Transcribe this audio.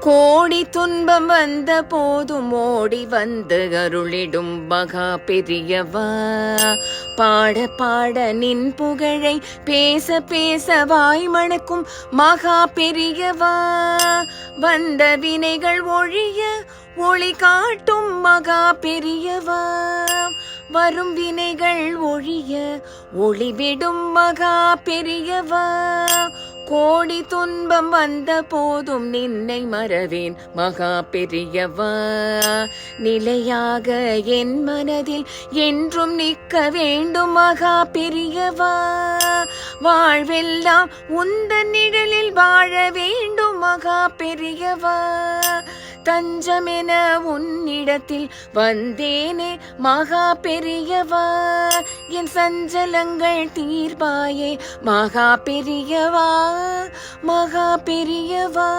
கோடி துன்பம் வந்த போதும் ஓடி வந்து அருளிடும் மகா பெரியவா. பாட பாட நின் புகழை பேச பேச வாய் மணக்கும் மகா பெரியவா. வந்த வினைகள் ஒழிய ஒளி காட்டும் மகா பெரியவா. வரும் வினைகள் ஒழிய ஒளிவிடும் மகா பெரியவா. கோடி துன்பம் வந்த போதும் நின்னை மறவேன். மகா பெரியவா நிலையாக என் மனதில் என்றும் நிற்க வேண்டும். மகா பெரியவா வாழ்வெல்லாம் உந்த நிழலில் வாழ வேண்டும். மகா பெரியவா தஞ்சமென உன்னிடத்தில் வந்தேனே மகா பெரியவா என் சஞ்சலங்கள் தீர்ப்பாயே மகா பெரியவா மகா பெரியவா.